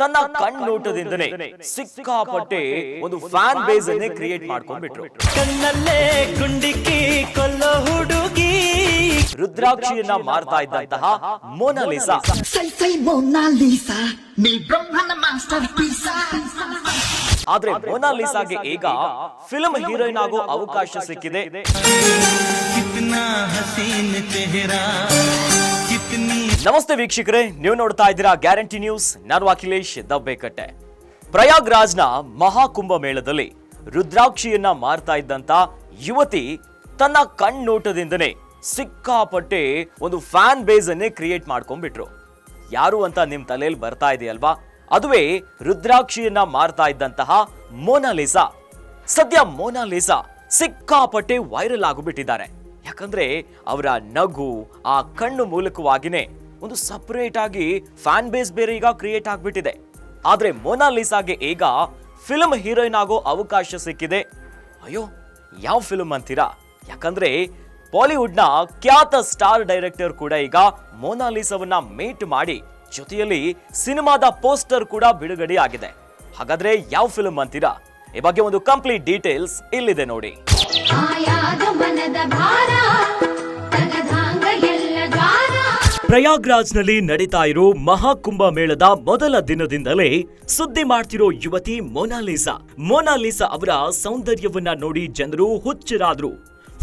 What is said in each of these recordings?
ತನ್ನ ಕಣ್ಣೋಟದಿಂದನೇ ಸಿಕ್ಕಾಪಟ್ಟೆ ಒಂದು ಫ್ಯಾನ್ ಬೇಸ್ ಅನ್ನೇ ಕ್ರಿಯೇಟ್ ಮಾಡ್ಕೊಂಡ್ಬಿಟ್ರು. ಕಣ್ಣಲ್ಲೇ ಗುಂಡಿಕ್ಕಿ ಕೊಲ್ಲೋ ಹುಡುಗಿ. ರುದ್ರಾಕ್ಷಿಯನ್ನ ಮಾರ್ತಾ ಇದ್ದಂತಹ ಮೋನಾಲಿಸಾ ಆದ್ರೆ ಮೋನಾಲಿಸಾಗೆ ಈಗ ಫಿಲ್ಮ್ ಹೀರೋಯಿನ್ ಆಗೋ ಅವಕಾಶ ಸಿಕ್ಕಿದೆ. ನಮಸ್ತೆ ವೀಕ್ಷಕರೇ, ನೀವು ನೋಡ್ತಾ ಇದ್ದೀರಾ ಗ್ಯಾರಂಟಿ ನ್ಯೂಸ್. ನಾನು ಅಖಿಲೇಶ್ ದಬ್ಬೆಕಟ್ಟೆ ಪ್ರಯಾಗ್ರಾಜ್ನ ಮಹಾಕುಂಭ ಮೇಳದಲ್ಲಿ ರುದ್ರಾಕ್ಷಿಯನ್ನ ಮಾರ್ತಾ ಇದ್ದಂತ ಯುವತಿ ತನ್ನ ಕಣ್ಣೋಟದಿಂದನೇ ಸಿಕ್ಕಾಪಟ್ಟೆ ಒಂದು ಫ್ಯಾನ್ ಬೇಸ್ ಅನ್ನೇ ಕ್ರಿಯೇಟ್ ಮಾಡ್ಕೊಂಡ್ಬಿಟ್ರು. ಯಾರು ಅಂತ ನಿಮ್ ತಲೆಯಲ್ಲಿ ಬರ್ತಾ ಇದೆಯಲ್ವಾ? ಅದುವೇ ರುದ್ರಾಕ್ಷಿಯನ್ನ ಮಾರ್ತಾ ಇದ್ದಂತಹ ಮೋನಾಲಿಸಾ ಸದ್ಯ ಮೋನಾಲಿಸಾ ಸಿಕ್ಕಾಪಟ್ಟೆ ವೈರಲ್ ಆಗಿಬಿಟ್ಟಿದ್ದಾರೆ ಯಾಕಂದ್ರೆ ಅವರ ನಗು ಆ ಕಣ್ಣು ಮೂಲಕವಾಗಿನೇ ಒಂದು ಸಪರೇಟ್ ಆಗಿ ಫ್ಯಾನ್ ಬೇಸ್ ಬೇರೆ ಈಗ ಕ್ರಿಯೇಟ್ ಆಗ್ಬಿಟ್ಟಿದೆ. ಆದ್ರೆ ಮೊನಾಲಿಸಾಗೆ ಈಗ ಫಿಲ್ಮ್ ಹೀರೋಯಿನ್ ಆಗೋ ಅವಕಾಶ ಸಿಕ್ಕಿದೆ. ಅಯ್ಯೋ, ಯಾವ ಫಿಲ್ಮ್ ಅಂತೀರಾ? ಯಾಕಂದ್ರೆ ಬಾಲಿವುಡ್ನ ಖ್ಯಾತ ಸ್ಟಾರ್ ಡೈರೆಕ್ಟರ್ ಕೂಡ ಈಗ ಮೊನಾಲಿಸವನ್ನ ಮೀಟ್ ಮಾಡಿ ಜೊತೆಯಲ್ಲಿ ಸಿನಿಮಾದ ಪೋಸ್ಟರ್ ಕೂಡ ಬಿಡುಗಡೆ ಆಗಿದೆ. ಹಾಗಾದ್ರೆ ಯಾವ ಫಿಲ್ಮ್ ಅಂತೀರಾ? ಈ ಬಗ್ಗೆ ಒಂದು ಕಂಪ್ಲೀಟ್ ಡೀಟೇಲ್ಸ್ ಇಲ್ಲಿದೆ ನೋಡಿ. ಪ್ರಯಾಗ್ರಾಜ್ನಲ್ಲಿ ನಡೀತಾ ಇರೋ ಮಹಾಕುಂಭ ಮೇಳದ ಮೊದಲ ದಿನದಿಂದಲೇ ಸುದ್ದಿ ಮಾಡ್ತಿರೋ ಯುವತಿ ಮೊನಾಲಿಸಾ. ಮೊನಾಲಿಸಾ ಅವರ ಸೌಂದರ್ಯವನ್ನ ನೋಡಿ ಜನರು ಹುಚ್ಚರಾದ್ರು.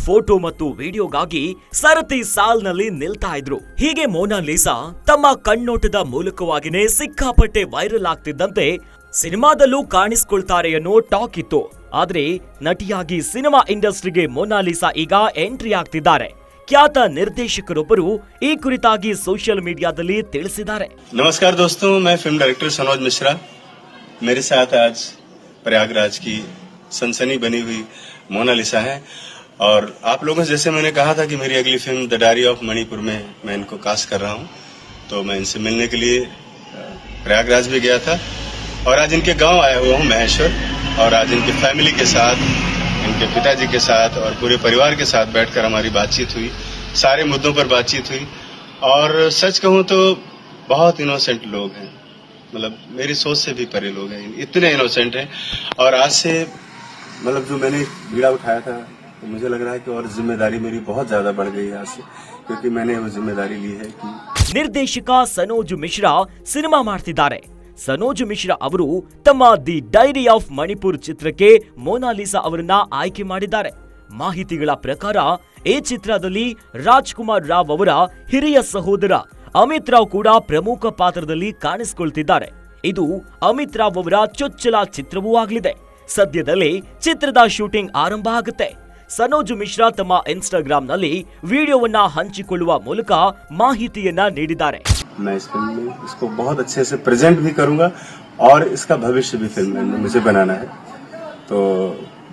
ಫೋಟೋ ಮತ್ತು ವಿಡಿಯೋಗಾಗಿ ಸರತಿ ಸಾಲ್ನಲ್ಲಿ ನಿಲ್ತಾ ಇದ್ರು. ಹೀಗೆ ಮೊನಾಲಿಸಾ ತಮ್ಮ ಕಣ್ಣೋಟದ ಮೂಲಕವಾಗಿನೇ ಸಿಕ್ಕಾಪಟ್ಟೆ ವೈರಲ್ ಆಗ್ತಿದ್ದಂತೆ ಸಿನಿಮಾದಲ್ಲೂ ಕಾಣಿಸ್ಕೊಳ್ತಾರೆ ಅನ್ನೋ ಟಾಕ್ ಇತ್ತು. ಆದ್ರೆ ನಟಿಯಾಗಿ ಸಿನಿಮಾ ಇಂಡಸ್ಟ್ರಿಗೆ ಮೊನಾಲಿಸಾ ಈಗ ಎಂಟ್ರಿ ಆಗ್ತಿದ್ದಾರೆ ಖ್ಯಾತ ನಿರ್ದೇಶಕರೊಬ್ಬರು ಈ ಕುರಿತಾಗಿ ಸೋಷಿಯಲ್ ಮೀಡಿಯಾದಲ್ಲಿ ತಿಳಿಸಿದ್ದಾರೆ नमस्कार दोस्तों मैं फिल्म डायरेक्टर सनोज मिश्रा मेरे साथ आज प्रयागराज की सनसनी बनी हुई मोनालिसा है और आप लोगों से जैसे मैंने कहा था कि मेरी अगली film the diary of Manipur में मैं इनको कास्ट कर रहा हूं तो मैं इनसे मिलने के लिए अ, प्रयागराज भी गया था और आज इनके गांव आया हुआ हूं महेश्वर और आज इनकी फैमिली के साथ इनके पिताजी के साथ और पूरे परिवार के साथ बैठकर हमारी बातचीत हुई सारे मुद्दों पर बातचीत हुई और सच कहूं तो बहुत इनोसेंट लोग हैं मतलब मेरी सोच से भी परे लोग हैं इतने इनोसेंट हैं और आज से मतलब जो मैंने बीड़ा उठाया था तो मुझे लग रहा है कि और जिम्मेदारी मेरी बहुत ज्यादा बढ़ गई है आज से क्योंकि मैंने वो जिम्मेदारी ली है कि ನಿರ್ದೇಶಕ ಸನೋಜ್ ಮಿಶ್ರಾ ಸಿನಿಮಾ ಮಾಡ್ತಿದ್ದಾರೆ ಸನೋಜ್ ಮಿಶ್ರಾ ಅವರು ತಮ್ಮ ದಿ ಡೈರಿ ಆಫ್ ಮಣಿಪುರ್ ಚಿತ್ರಕ್ಕೆ ಮೋನಾಲಿಸಾ ಅವರನ್ನ ಆಯ್ಕೆ ಮಾಡಿದ್ದಾರೆ. ಮಾಹಿತಿಗಳ ಪ್ರಕಾರ, ಈ ಚಿತ್ರದಲ್ಲಿ ರಾಜ್ಕುಮಾರ್ ರಾವ್ ಅವರ ಹಿರಿಯ ಸಹೋದರ ಅಮಿತ್ ರಾವ್ ಕೂಡ ಪ್ರಮುಖ ಪಾತ್ರದಲ್ಲಿ ಕಾಣಿಸಿಕೊಳ್ತಿದ್ದಾರೆ. ಇದು ಅಮಿತ್ ರಾವ್ ಅವರ ಚೊಚ್ಚಲ ಚಿತ್ರವೂ ಆಗಲಿದೆ. ಸದ್ಯದಲ್ಲೇ ಚಿತ್ರದ ಶೂಟಿಂಗ್ ಆರಂಭ ಆಗುತ್ತೆ. ಸನೋಜ್ ಮಿಶ್ರಾ ತಮ್ಮ ಇನ್ಸ್ಟಾಗ್ರಾಂನಲ್ಲಿ ವಿಡಿಯೋವನ್ನ ಹಂಚಿಕೊಳ್ಳುವ ಮೂಲಕ ಮಾಹಿತಿಯನ್ನ ನೀಡಿದ್ದಾರೆ मैं इस फिल्म में इसको बहुत अच्छे से प्रेजेंट भी करूंगा और इसका भविष्य भी फिल्म में मुझे बनाना है तो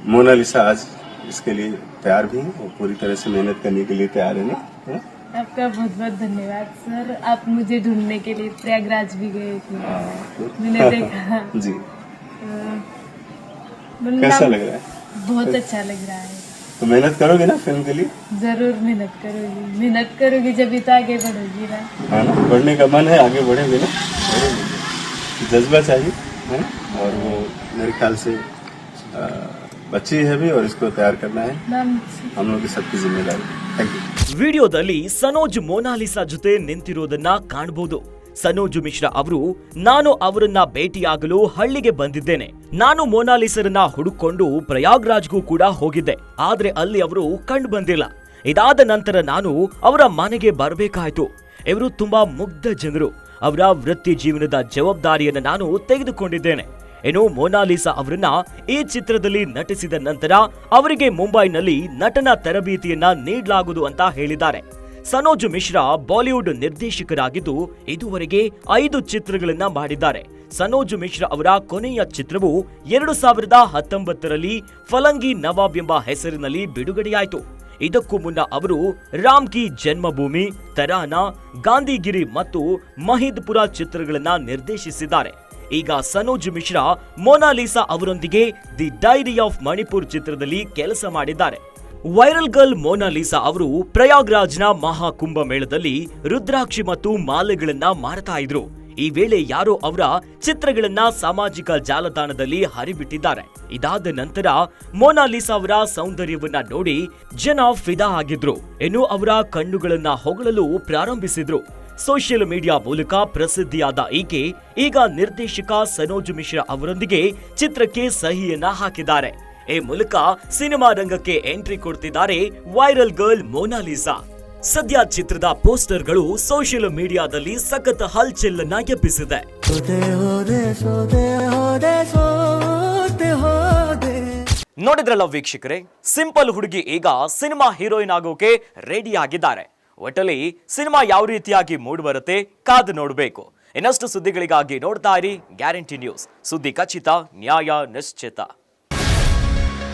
मोनालिसा आज इसके लिए तैयार भी है और पूरी तरह से मेहनत करने के लिए तैयार है ना है? आपका बहुत बहुत धन्यवाद सर आप मुझे ढूंढने के लिए प्रयागराज भी गए थे मैंने देखा जी अ, मतलब कैसा लग रहा है बहुत अच्छा लग रहा है तो मेहनत करोगे ना फिल्म के लिए जरूर मेहनत करोगी मेहनत करोगी जब तो आगे बढ़ोगी ना है ना बढ़ने का मन है आगे बढ़ेंगे ना बढ़ेंगे। जज्बा चाहिए है ना और वो मेरे ख्याल से अ, बच्ची है भी और इसको तैयार करना है मैम हम लोग की सबकी जिम्मेदारी थैंक यू ವಿಡಿಯೋದಲ್ಲಿ ಸನೋಜ್ ಮೋನಾಲಿಸಾ ಜೊತೆ ನಿಂತಿರೋದನ್ನ ಕಾಣಬಹುದು ಸನೋಜ್ ಮಿಶ್ರಾ ಅವರು, ನಾನು ಅವರನ್ನ ಭೇಟಿಯಾಗಲು ಹಳ್ಳಿಗೆ ಬಂದಿದ್ದೇನೆ. ನಾನು ಮೋನಾಲಿಸರನ್ನ ಹುಡುಕೊಂಡು ಪ್ರಯಾಗ್ರಾಜ್ಗೂ ಕೂಡ ಹೋಗಿದ್ದೆ. ಆದ್ರೆ ಅಲ್ಲಿ ಅವರು ಕಂಡು ಬಂದಿಲ್ಲ. ಇದಾದ ನಂತರ ನಾನು ಅವರ ಮನೆಗೆ ಬರಬೇಕಾಯ್ತು. ಇವರು ತುಂಬಾ ಮುಗ್ಧ ಜನರು. ಅವರ ವೃತ್ತಿ ಜೀವನದ ಜವಾಬ್ದಾರಿಯನ್ನು ನಾನು ತೆಗೆದುಕೊಂಡಿದ್ದೇನೆ. ಏನು ಮೋನಾಲಿಸಾ ಅವರನ್ನ ಈ ಚಿತ್ರದಲ್ಲಿ ನಟಿಸಿದ ನಂತರ ಅವರಿಗೆ ಮುಂಬೈನಲ್ಲಿ ನಟನ ತರಬೇತಿಯನ್ನ ನೀಡಲಾಗುವುದು ಅಂತ ಹೇಳಿದ್ದಾರೆ. ಸನೋಜ್ ಮಿಶ್ರಾ ಬಾಲಿವುಡ್ ನಿರ್ದೇಶಕರಾಗಿದ್ದು ಇದುವರೆಗೆ ಐದು ಚಿತ್ರಗಳನ್ನ ಮಾಡಿದ್ದಾರೆ. ಸನೋಜ್ ಮಿಶ್ರಾ ಅವರ ಕೊನೆಯ ಚಿತ್ರವು ಎರಡು ಸಾವಿರದ ಹತ್ತೊಂಬತ್ತರಲ್ಲಿ ಫಲಂಗಿ ನವಾಬ್ ಎಂಬ ಹೆಸರಿನಲ್ಲಿ ಬಿಡುಗಡೆಯಾಯಿತು. ಇದಕ್ಕೂ ಮುನ್ನ ಅವರು ರಾಮ್ ಕಿ ಜನ್ಮಭೂಮಿ, ತರಾನ, ಗಾಂಧಿಗಿರಿ ಮತ್ತು ಮಹಿದ್ಪುರ ಚಿತ್ರಗಳನ್ನ ನಿರ್ದೇಶಿಸಿದ್ದಾರೆ. ಈಗ ಸನೋಜ್ ಮಿಶ್ರಾ ಮೋನಾಲಿಸಾ ಅವರೊಂದಿಗೆ ದಿ ಡೈರಿ ಆಫ್ ಮಣಿಪುರ್ ಚಿತ್ರದಲ್ಲಿ ಕೆಲಸ ಮಾಡಿದ್ದಾರೆ. ವೈರಲ್ ಗರ್ಲ್ ಮೋನಾಲಿಸಾ ಅವರು ಪ್ರಯಾಗ್ರಾಜ್ನ ಮಹಾಕುಂಭ ಮೇಳದಲ್ಲಿ ರುದ್ರಾಕ್ಷಿ ಮತ್ತು ಮಾಲೆಗಳನ್ನ ಮಾರತಾ ಇದ್ರು. ಈ ವೇಳೆ ಯಾರೋ ಅವರ ಚಿತ್ರಗಳನ್ನ ಸಾಮಾಜಿಕ ಜಾಲತಾಣದಲ್ಲಿ ಹರಿಬಿಟ್ಟಿದ್ದಾರೆ. ಇದಾದ ನಂತರ ಮೋನಾಲಿಸಾ ಅವರ ಸೌಂದರ್ಯವನ್ನ ನೋಡಿ ಜನ ಫಿದಾ ಆಗಿದ್ರು. ಇನ್ನು ಅವರ ಕಣ್ಣುಗಳನ್ನ ಹೊಗಳಲು ಪ್ರಾರಂಭಿಸಿದ್ರು. ಸೋಷಿಯಲ್ ಮೀಡಿಯಾ ಮೂಲಕ ಪ್ರಸಿದ್ಧಿಯಾದ ಈಕೆ ಈಗ ನಿರ್ದೇಶಕ ಸನೋಜ್ ಮಿಶ್ರಾ ಅವರೊಂದಿಗೆ ಚಿತ್ರಕ್ಕೆ ಸಹಿಯನ್ನ ಹಾಕಿದ್ದಾರೆ. ಈ ಮೂಲಕ ಸಿನಿಮಾ ರಂಗಕ್ಕೆ ಎಂಟ್ರಿ ಕೊಡ್ತಿದ್ದಾರೆ ವೈರಲ್ ಗರ್ಲ್ ಮೋನಾಲಿಸಾ ಸದ್ಯ ಚಿತ್ರದ ಪೋಸ್ಟರ್ಗಳು ಸೋಷಿಯಲ್ ಮೀಡಿಯಾದಲ್ಲಿ ಸಖತ್ ಹಲ್ಚೆಲ್ಲನ್ನ ಎಬ್ಬಿಸಿದೆ. ನೋಡಿದ್ರಲ್ಲ ವೀಕ್ಷಕರೇ ಸಿಂಪಲ್ ಹುಡುಗಿ ಈಗ ಸಿನಿಮಾ ಹೀರೋಯಿನ್ ಆಗೋಕೆ ರೆಡಿ ಆಗಿದ್ದಾರೆ. ಒಟ್ಟಲ್ಲಿ ಸಿನಿಮಾ ಯಾವ ರೀತಿಯಾಗಿ ಮೂಡ್ ಬರುತ್ತೆ ಕಾದು ನೋಡಬೇಕು. ಇನ್ನಷ್ಟು ಸುದ್ದಿಗಳಿಗಾಗಿ ನೋಡ್ತಾ ಇರಿ ಗ್ಯಾರಂಟಿ ನ್ಯೂಸ್. ಸುದ್ದಿ ಖಚಿತ ನ್ಯಾಯ ನಿಶ್ಚಿತ.